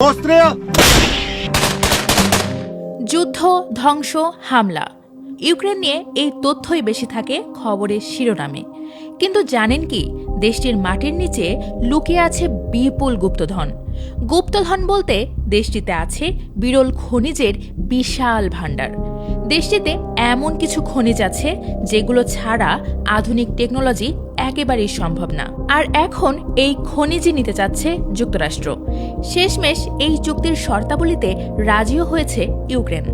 Постріл! যুদ্ধ ধ্বংস হামলা ইউক্রেন নিয়ে এই তথ্যই বেশি থাকে খবরের শিরোনামে কিন্তু জানেন কি দেশটির মাটির নিচে লুকিয়ে আছে বিপুল গুপ্তধন গুপ্তধন বলতে দেশটিতে আছে বিরল খনিজের বিশাল ভাণ্ডার দেশটিতে এমন কিছু খনিজ আছে যেগুলো ছাড়া আধুনিক টেকনোলজি একেবারেই সম্ভব না। আর এখন এই খনিজই নিতে চাচ্ছে যুক্তরাষ্ট্র। শেষমেশ এই চুক্তির শর্তাবলীতে রাজিও হয়েছে ইউক্রেন।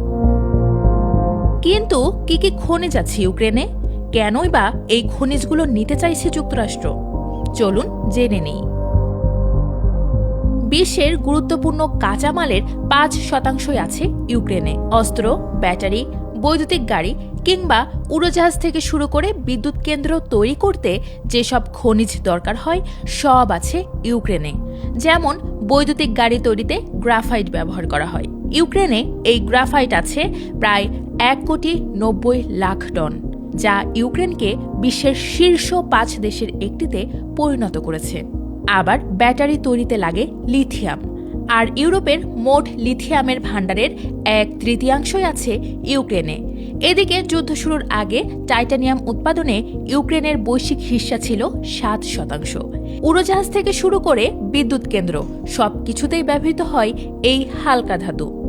কিন্তু কি কি খনিজ আছে ইউক্রেনে? কেনই বা এই খনিজগুলো নিতে চাইছে যুক্তরাষ্ট্র? চলুন জেনে নেই। বিশ্বের গুরুত্বপূর্ণ কাঁচামালের পাঁচ শতাংশই আছে ইউক্রেনে। অস্ত্র, ব্যাটারি, বৈদ্যুতিক গাড়ি কিংবা উড়োজাহাজ থেকে শুরু করে বিদ্যুৎ কেন্দ্র তৈরি করতে যেসব খনিজ দরকার হয়, সব আছে ইউক্রেনে। যেমন বৈদ্যুতিক গাড়ি তৈরিতে গ্রাফাইট ব্যবহার করা হয়। ইউক্রেনে এই গ্রাফাইট আছে প্রায় এক কোটি নব্বই লাখ টন, যা ইউক্রেনকে বিশ্বের শীর্ষ পাঁচ দেশের একটিতে পরিণত করেছে। আবার ব্যাটারি তৈরিতে লাগে লিথিয়াম, আর ইউরোপের মোট লিথিয়ামের ভাণ্ডারের এক তৃতীয়াংশই আছে ইউক্রেনে। এদিকে যুদ্ধ শুরুর আগে টাইটানিয়াম উৎপাদনে ইউক্রেনের বৈশ্বিক হিস্সা ছিল সাত শতাংশ। উড়োজাহাজ থেকে শুরু করে বিদ্যুৎ কেন্দ্র সব কিছুতেই ব্যবহৃত হয় এই হালকা ধাতু।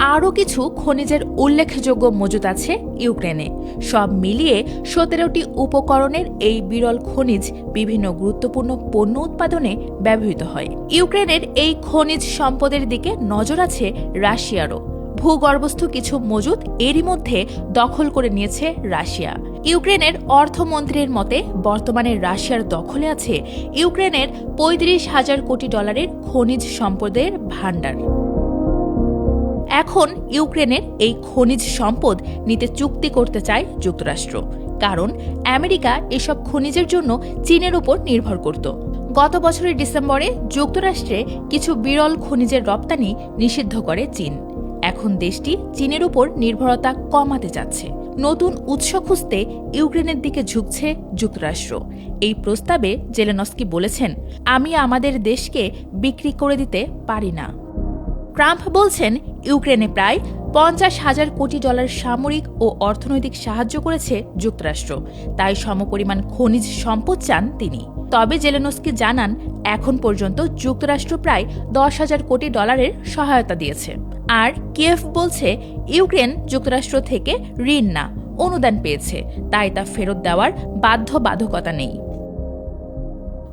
আরও কিছু খনিজের উল্লেখযোগ্য মজুত আছে ইউক্রেনে। সব মিলিয়ে সতেরোটি উপকরণের এই বিরল খনিজ বিভিন্ন গুরুত্বপূর্ণ পণ্য উৎপাদনে ব্যবহৃত হয়। ইউক্রেনের এই খনিজ সম্পদের দিকে নজর আছে রাশিয়ারও। ভূগর্ভস্থ কিছু মজুদ এরই মধ্যে দখল করে নিয়েছে রাশিয়া। ইউক্রেনের অর্থমন্ত্রীর মতে, বর্তমানে রাশিয়ার দখলে আছে ইউক্রেনের পঁয়ত্রিশ হাজার কোটি ডলারের খনিজ সম্পদের ভাণ্ডার। এখন ইউক্রেনের এই খনিজ সম্পদ নিতে চুক্তি করতে চায় যুক্তরাষ্ট্র, কারণ আমেরিকা এসব খনিজের জন্য চীনের উপর নির্ভর করত। গত বছরের ডিসেম্বরে যুক্তরাষ্ট্রে কিছু বিরল খনিজের রপ্তানি নিষিদ্ধ করে চীন। এখন দেশটি চীনের উপর নির্ভরতা কমাতে যাচ্ছে। নতুন উৎস খুঁজতে ইউক্রেনের দিকে ঝুঁকছে যুক্তরাষ্ট্র। এই প্রস্তাবে জেলেনস্কি বলেছেন, আমি আমাদের দেশকে বিক্রি করে দিতে পারি না। ট্রাম্প বলছেন, ইউক্রেনে প্রায় পঞ্চাশ হাজার কোটি ডলার সামরিক ও অর্থনৈতিক সাহায্য করেছে যুক্তরাষ্ট্র। তাই সমপরিমাণ খনিজ সম্পদ চান তিনি। তবে জেলেনস্কি জানান, এখন পর্যন্ত যুক্তরাষ্ট্র প্রায় দশ হাজার কোটি ডলারের সহায়তা দিয়েছে। আর কিয়েভ বলছে, ইউক্রেন যুক্তরাষ্ট্র থেকে ঋণ না, অনুদান পেয়েছে, তাই তা ফেরত দেওয়ার বাধ্যবাধকতা নেই।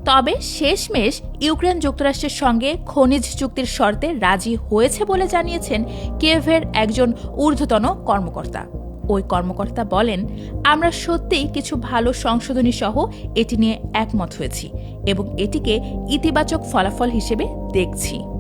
তবে শেষমেশ ইউক্রেন যুক্তরাষ্ট্রের সঙ্গে খনিজ চুক্তির শর্তে রাজি হয়েছে বলে জানিয়েছেন কিয়েভের একজন ঊর্ধ্বতন কর্মকর্তা। ওই কর্মকর্তা বলেন, আমরা সত্যিই কিছু ভালো সংশোধনী সহ এটি নিয়ে একমত হয়েছি এবং এটিকে ইতিবাচক ফলাফল হিসেবে দেখছি।